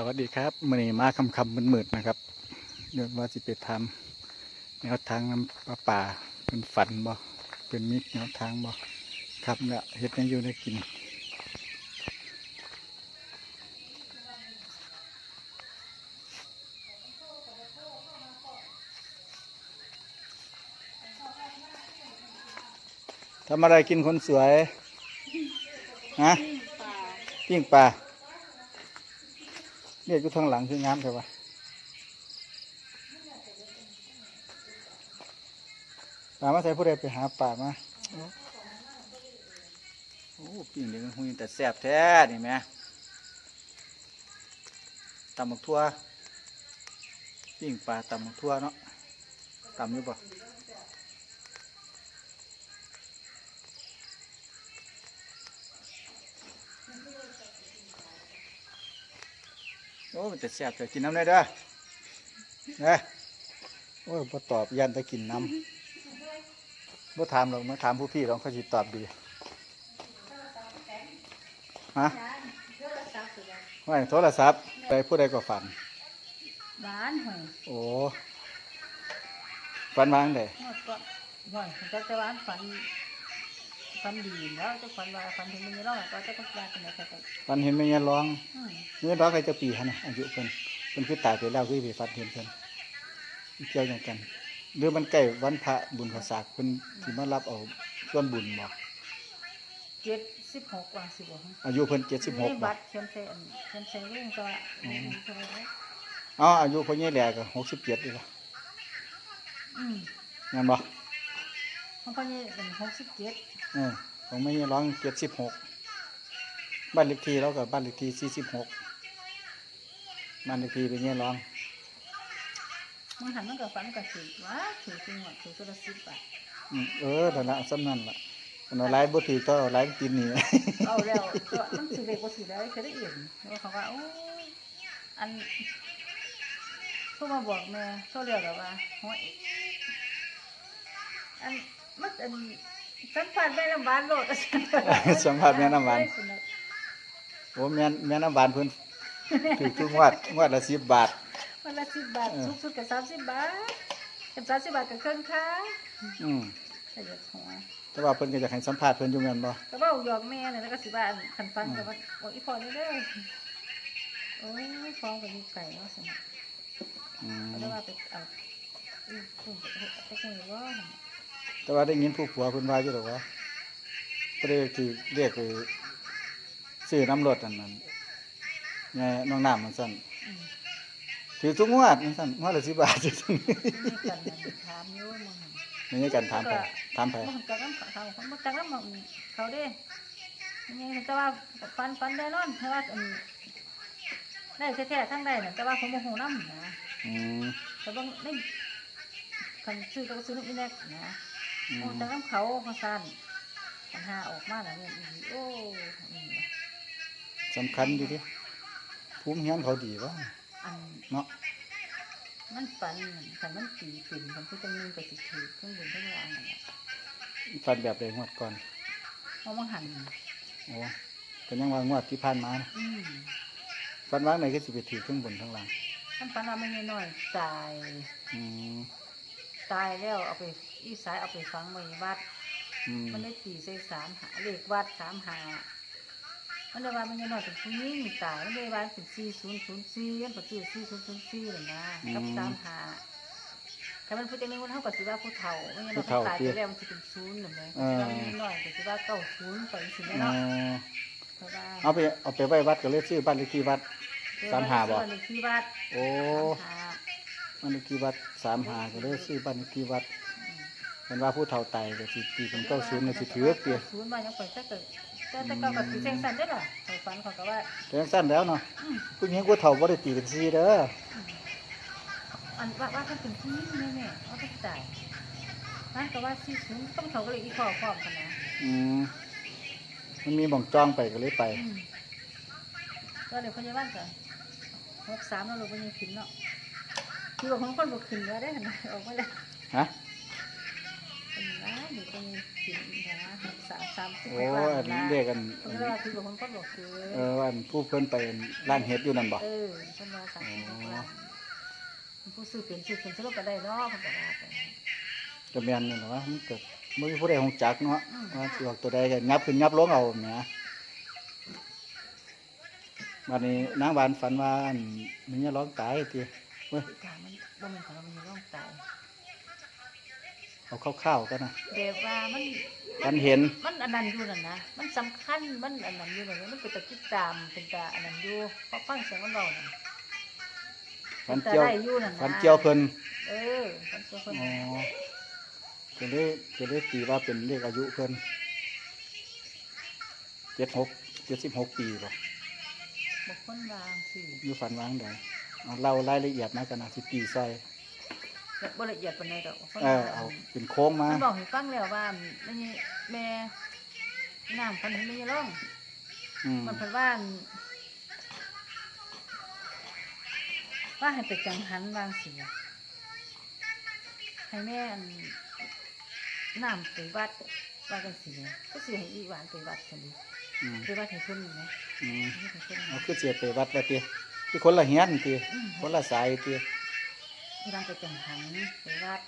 สวัสดีครับมื่อนี้มาคำคำมืดมืดๆนะครับเดี๋ยวว่าสิไปทำแนวทางน้ำปลาป่าเป็นฝันบ่เป็นมิตรแนวทางบ่ครับเนี่ยเฮ็ดยังอยู่ได้กินทำอะไรกินคนสวยฮะปิ้งปลา เรียกอยู่ทางหลังคืองามใช่ปะป่ามาใส่ผู้ใดไปหาป่ามาโอ้ปิ้งเดี๋ยวมันหุยแต่แซ่บแท้นี่แหม่ตำหมกทั่วปิ้งปลาตำหมกทั่วเนาะตำอยู่ปะ อ้มันแต่แซ่บแต่กินน้ำได้เด้อนะโอ้ยบ่ตอบยันแต่กินน้ำบ่ถามหรอกมาถามผู้พี่ลองเขาสิตอบดีฮะว่าโทรศัพท์ไปผู้ใดก็ฝันบ้านหอยโอ้ฝันวางได้หมดก็หอยจักแต่ว่าฝัน ฝันดีแล้วจะฝันว่าฝันถึงมันจะร้องก็จะก็ยากกันเลยแต่ฝันเห็นแม่ยายร้องอืมแม่ยายร้องใครจะปีฮะนะอายุเพิ่นเพิ่นคือตายไปแล้วคือไปฝันเห็นเพิ่นเกี่ยวอย่างกันหรือมันใกล้วันพระบุญข้าวสากเพิ่นสิมารับเอาส่วนบุญบ่เจ็ดสิบหกว่าสิบหกอายุเพิ่น76นี่บ่บัตรเขียนใส่อันเขียนใส่เรื่องตัวอืมอ๋ออายุพ่อใหญ่แหล่ก็หกสิบเจ็ดเลยละอืมงั้นบ่ ของพ่อนี่เป็นหกสิบเจ็ดเออของแม่ใหญ่ร้องเจ็ดสิบหกบ้านเลขที่เราก็บ้านเลขที่สี่สิบหกบ้านเลขที่เป็นใหญ่ร้องมึงหันมันกับฝันกับถือว่าถือจริงหมดถือตัวละสิบบาทอืมเออนั่นละสำนั่นละอันเอาไล่บ่ถือก็เอาไล่กินนี่เอาแล้วก็มันถือเด็กก็ถือได้เคยได้เห็นแล้วเขาว่าโอ้อันผู้มาบอกแม่เขาเรียกแบบว่าหอยอัน มันอันสัมผัสแม่น้ำหวานโลดสัมผัสแม่น้ำหวาน โอ้แม่นแม่น้ำหวานเพิ่นถือทุกงวดงวดละสิบบาท วันละสิบบาทเออ สูงสุดกับสามสิบบาทกับสามสิบบาทกับเครื่องค้าอืมใส่เดือดหัวแต่ว่าเพิ่นก็อยากให้สัมภาษณ์เพิ่นอยู่แม่นบ่ก็บอกหยอกแม่เนี่ยแล้วก็สิบาทขันฟันกับว่าบอกอีพอนี่เด้อโอ้ยฟ้องกับลูกไก่เนาะสนะอืมแล้วว่าไปเอาอือคุณไปคุยว่า แต่ว่าได้ยินผู้ผัวเพิ่นว่าอยู่ดอกว่าบ่ได้คือเรียกไปซื้อน้ำรถอันนั้นแม่น้องน้ำมันซั่นอืมถือทุกงวดมันสั่นงวดละสิบบาทจังนี่กันนั่นถามอยู่มึงหั่นนี่นี่กันถามไปถามไปมันจักน้ำเขาเขามันจักน้ำเขาเด้ยังแต่ว่าฟันฟันได้นอนเพราะว่าอันได้แท้ๆทั้งได้น่ะแต่ว่าผมโมโหน้ำนะอืมแต่บางได้คันซื้อก็ซื้อน้ำอีแนกนะอื โอ้มจักน้ำเขาเขาสั้นปัญหาออกมาแล้วเนี่ยอีโอ้อืมสำคัญดีดิภูมิเฮียนเขาดีวะอันเนาะมันฟันคันมันตีปิ่นคันผู้จังนึงก็สิถือเครื่องบินทั้งรางนั่นแหละฟันแบบใดงวดก่อนเพราะมันหันโอ้ก็ยังว่างวดที่ผ่านมานะอืมฟันว่างไหนก็สิไปถือเครื่องบนข้างล่างมันฟันว่าไม่น้อยๆตายอืมตายแล้วเอาไป อีสายเอาไปฝังไว้วัด อืมมันได้ตีใส่สามหาเลขวัดสามหามันได้ว่ามันยังน้อยเป็นผู้หญิงตายมันได้ว่าเป็นสี่ศูนย์ศูนย์สี่มันก็ชื่อสี่ศูนย์ศูนย์สี่เลยนะกับสามหาถ้ามันพูดจังนึงมันเท่ากับสิว่าผู้เฒ่ามันยังน้อยมันตายไปแล้วมันจะเป็นศูนย์หรือไงถ้ามันยังน้อยก็สิว่าเก้าศูนย์ไปสิแม่อ๋อเนาะเพราะว่าเอาไปเอาไปไว้วัดก็เลยชื่อบ้านเลขที่วัด สามหาบ่ เลขที่วัดโอ้สามหา บ้านเลขที่วัดสามหาก็เลยชื่อบ้านเลขที่วัดอื มเห็นว่าผู้เฒ่าตายก็สิตีเป็นเก้าศูนย์น่ะสิถือเตียศูนย์มายังไปถ้าเกิดแต่แต่เก้ากับสีแสงสันได้หรอไปฝันเขาก็ว่าแต่ยังสั้นแล้วเนาะอืมผู้หญิงผู้เฒ่าบ่ได้ตีเป็นสี่เด้ออันว่าว่าท่านเป็นผู้หญิงแม่แม่ว่าท่านจ่ายนั่นก็ว่าสี่ศูนย์ต้องเขาก็เลยอีพอพร้อมกันนะอืมมันมีหม่องจ้องไปก็เลยไปอืมก็เลยพยาบาลกันหกสามแล้วเราไปยังขึ้นเนาะคือว่าของคนบอกขึ้นแล้วได้หันออกมาแล้วฮะกเป็ นนะเด็กเป็นสินนะสามสามสิบโอ้กว่าอันนะเรียกกันเพิ่นก็ว่าคือบอกคนก็บอกคือเอออันผู้เพิ่นไปร้านเฮ็ดอยู่นั่นบ่เออเพิ่นว่าสามสิบกว่าผู้ซื้อเป็นซื้อเป็นซื้อรถก็ได้เนาะเพิ่นก็ว่าไปก็แม่นนี่แหละว่ามันก็บ่มีผู้ใดฮู้จักเนาะอืมว่าสิออกตัวใดก็ยับขึ้นยับลงเอาแหมบัดนี้นางหวานฝันว่าอันมันจะร้องตายติเว้ยกามันบ่แม่นของเรามันร้องตาย เอาข้าวๆกันนะแบบว่ามันฝันเห็น มันอันนั้นอยู่นั่นนะมันสำคัญมันอันนั้นอยู่นั่นนะมันเป็นตะคิดตามเป็นตาอันนั้นอยู่เพราะฟังเสียงมันเบาน่ะฝันเกี่ยว ป็ตาได้อยู่นั่นนะฝันเกี่ยวเพิ่นเออฝันเกี่ยวเพิ่นอ๋อก็เลยก็เลยตีว่าเป็นเลขอายุเพิ่น76 76ปีบ่บางคนวางสิอยู่ฝันวางใดเอาเล่ารายละเอียดมากันนะสิตีซอยแบบบ่ละเอียดปานใดดอกคนเออเอาเป็นโค้งมามันบอกให้ฟังแล้วว่าแม่นี่แม่น้ำพันให้แม่ร้องอืมมันเพิ่นว่าอั่นว่าให้ไปจังหันวางสิอะให้แม่อันน้ำไปวัดว่าจังสิเนี่ยก็สิให้อีหวานไปวัดซั่นดิอืมไปวัดให้เพิ่นนี่นะอืมให้เพิ่นเอาคือเสียไปวัดว่าติคือคนละเฮียนติอืมคนละสายติ ที่ร้านไปจังหันไปวัด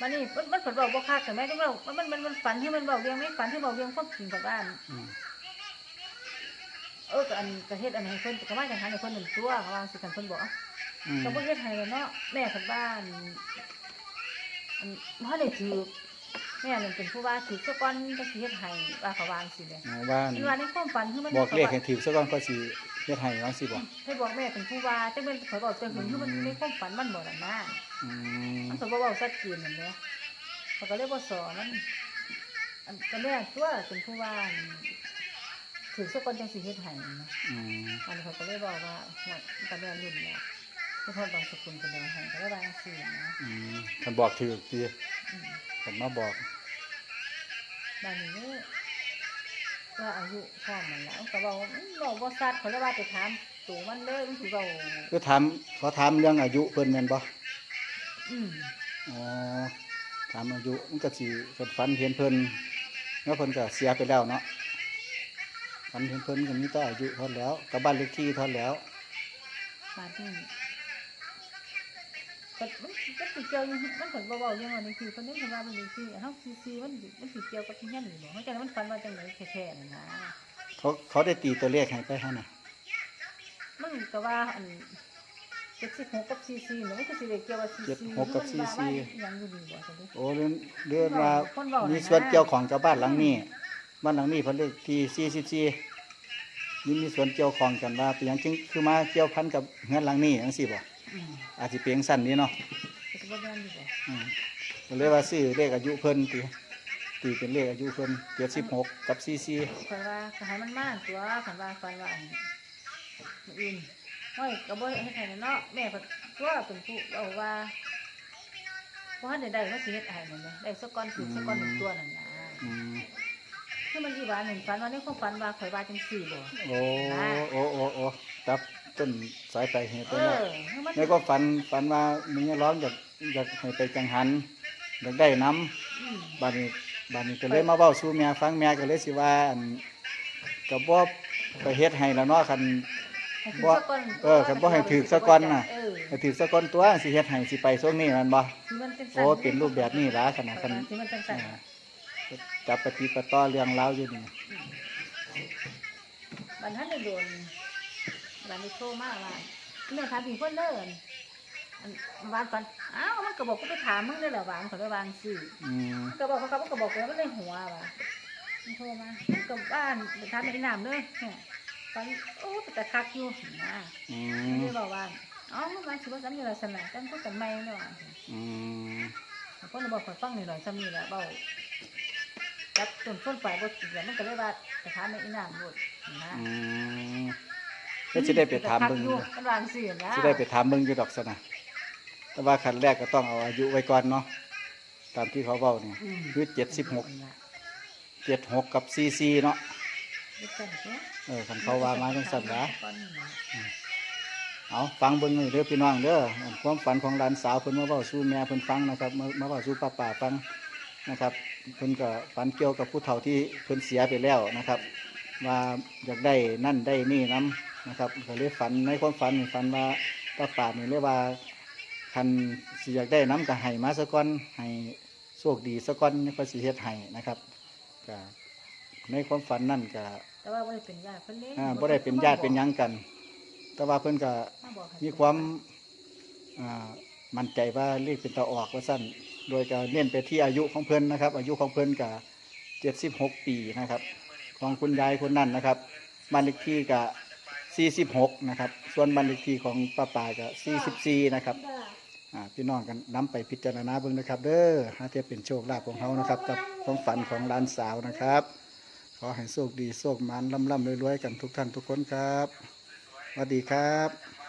มันนี่มันมันเพิ่นเว้าบ่คักแต่แม่จังเว้ามันมันมันฝันให้มันเว้าเรื่องไม่ฝันให้เว้าเรื่องความจริงกับบ้าน อืมเออก็อันก็เฮ็ดอันให้เพิ่นก็มาจังหันให้เพิ่นหนึ่งตัวเขาว่าสิคันเพิ่นบอกเอ้าอืมก็บ่เฮ็ดให้แล้วเนาะแม่เพิ่นบ้านอันบ่ได้ถือแม่นั่นเป็นผู้ว่าถือซะก่อนจังสิเฮ็ดให้ว่าเขาวาจังสิแหละเอาว่ามันว่าในความฝันคือมันบอกเลขให้ถูกซะก่อนก็สิเฮ็ดให้ว่าสิบ่ให้บอกแม่เป็นผู้ว่าจังเป็นเขาบอกแต่หึงคือมันในความฝันมันบ่นั่นนะอืมมันก็บ่เว้าชัดเจนนั่นแหละเขาก็เลยบ่สอนมันอันก็แม่ตัวเป็นผู้ว่าอันถือซะก่อนจังสิเฮ็ดให้นะอืมอันนี้เขาก็เลยบอกว่าหัวตาแม่รุ่นเนี่ยที่พ่อบางสกุลเป็นยังไงก็ได้บางสิ่งนะอืมคันบอกถูกติอืมคันมาบอกบางนี้ ก็อายุพร้อมมันแล้วก็บอกว่าอื้อบอกว่าสัตว์เขาเลยว่าไปถามตัวมันเลยมันถือว่าคือถามขอถามเรื่องอายุเพิ่นแม่นบ่อืมอ๋อถามอายุมันก็สิเพิ่นฝันเห็นเพิ่นแล้วเพิ่นก็เสียไปแล้วเนาะฝันเห็นเพิ่นก็มีแต่อายุเท่านั้นแล้วกับบ้านเลขที่เท่านั้นแล้วมาที่ ก็มันมันสิเกี่ยวอยังมันผลเบาๆอยังวันนี้คือคนนี้คนว่ามันคือเฮาซีซีมันมันสิเกี่ยวกับที่ยันหรือบ่เขาใจมันฟันว่าจังไดแท้ๆนั่นนะเขาเขาได้ตีตัวเลขให้ไปให้น่ะมันก็ว่าอันเจ็ดสิบหกกับซีซีเนี่ยมันก็สิได้เกี่ยวกับซีซี76กับ CC ยังอยู่ดีบ่จังได๋โอ้เรื่องเรื่องว่าคนเว้าน่ะมีส่วนเกี่ยวของกับบ้านหลังนี้บ้านหลังนี้เพิ่นเลขที่44นี่มีส่วนเกี่ยวของกันว่าเป็นหยังจึงคือมาเกี่ยวพันกับเฮือนหลังนี้จังซี่บ่ อืมอาจสิเปียงสั้นนี้เนาะก็สิบ่แม่นอยู่บ่อืมก็เลยว่าซื้อเลขอายุเพิ่นตีตีเป็นเลขอายุเพิ่น76กับ44คันว่าก็ให้มันมาตัวคันว่าฟันว่าอันมื้ออื่นห้อยก็บ่เฮ็ดให้เนาะแม่เพิ่นตัวเป็นผู้เอาว่าบ่ทันได้ได้ว่าสิเฮ็ดให้นั่นแหละได้สักก้อนถึงสักก้อนหนึ่งตัวนั่นน่ะอืมคือมันอีหวานหนึ่งฝันว่าในความฝันว่าข่อยว่าจังซี่บ่โอ้โอ้โอ้โอ้ตับ ต้นสายไปเหตุเอเนาะอคือมันแล้วก็ฝันฝันว่ามีร้องอยากอยากให้ไปจังหันอยากได้น้อืมำบาดนี้บาดนี้ก็เลยมาเว้าสู่แม่ฟังแม่ก็เลยสิว่าอันก็บ่ไปเฮ็ดให้แล้วเนาะคัน ให้ถึงบ่สักก้อนเออคันบ่ให้ถึงสักก้อนน่ะ เออให้ถือซะก่อนตัวสิเฮ็ดให้สิไปช่วงนี้แม่นบ่ที่มันจังโอ้เป็นรูปแบบนี้ล่ะขนาดคันที่มันจังซั่นอ่าจับปฏิปต่อเรื่องราวอยู่นี่บันทันได้โดน บันได้โทรมาว่าแม่ถามถึงเพิ่นเด้ออันวานฝันอ้าวมันก็บอกกูไปถามมึงได้อแหละวานเขาได้วางสิอืมมันก็บอกเขาก็บอกว่ามันในหัวว่ะมันโทรมามันก็บ้านไปถามในน้ำเด้อเนี่ยฝันโอ้แต่คักอยู่นะอืมันมเลยบอกว่าอ๋อมันมาสิว่าซ้ำอยู่ลักษณะจังพูดกันไม่เนาะอืมเพราะเราบอกขอยฟังหน่อยๆซ้ำนี่แหละเบาจับต้นต้นปลายบทแล้วมันก็เลยว่าไปถามในอีน้ำหมดนะ อืม ก็สิได้ไปถามเบิ่งออยู่ยู่มันวางเสียนะสิได้ไปถามเบิ่งอยู่ดอกซะนะแต่ว่าขั้นแรกก็ต้องเอาอายุไว้ก่อนเนาะตามที่เขาเว้านี่มคือ76 76กับ44เนาะเด็กสั่นเนาะเออคันเขาว่ามาจังซั่นล่ะก้อนนี่นะเอาฟังเบิ่งหน่อยเด้อพี่น้องเด้อความฝันของหลานสาวเพิ่นมาเว้าสู่แม่เพิ่นฟังนะครับมามาเว้าสู่ป้าป่าฟังนะครับเพิ่นก็ฝันเกี่ยวกับผู้เฒ่าที่เพิ่นเสียไปแล้วนะครับ ว่าอยากได้นั่นได้นี่นํ นะครับก็เลยฝันในความฝันนี่ฝันว่าป้าป่านี่เรียกว่าคันสิอยากได้น้ำก็ให้มาซะก่อนให้โชคดีซะก่อนก็สิเฮ็ดให้นะครับก็ในความฝันนั่นก็แต่ว่าบ่ได้เป็นญาติเพิ่นเล่อ่าบ่ได้เป็นญาติเป็นหยังกัน แต่ว่าเพิ่นก็มาบอกให้มีความอ่ามั่นใจว่าเลขเป็นตาออกว่าสั้นโดยก็เน้นไปที่อายุของเพิ่นนะครับ อายุของเพิ่นก็เจ็ดสิบหกปีนะครับ ของคุณยายคนนั้นนะครับบ้านเลขที่ก็สี่สิบ หกนะครับ ส่วนบ้านเลขที่ของป้าป่าก็สี่สิบสี่นะครับอ่าพี่น้องกันนํไปพิจารณาเบิ่งนะครับ เด้อหาเทียบเป็นโชคลาภของเขานะครับ กับความฝันของหลานสาวนะครับ ขอให้โชคดีโชคมันล่ำๆรวยๆกันทุกท่านทุกคนครับสวัสดีครับ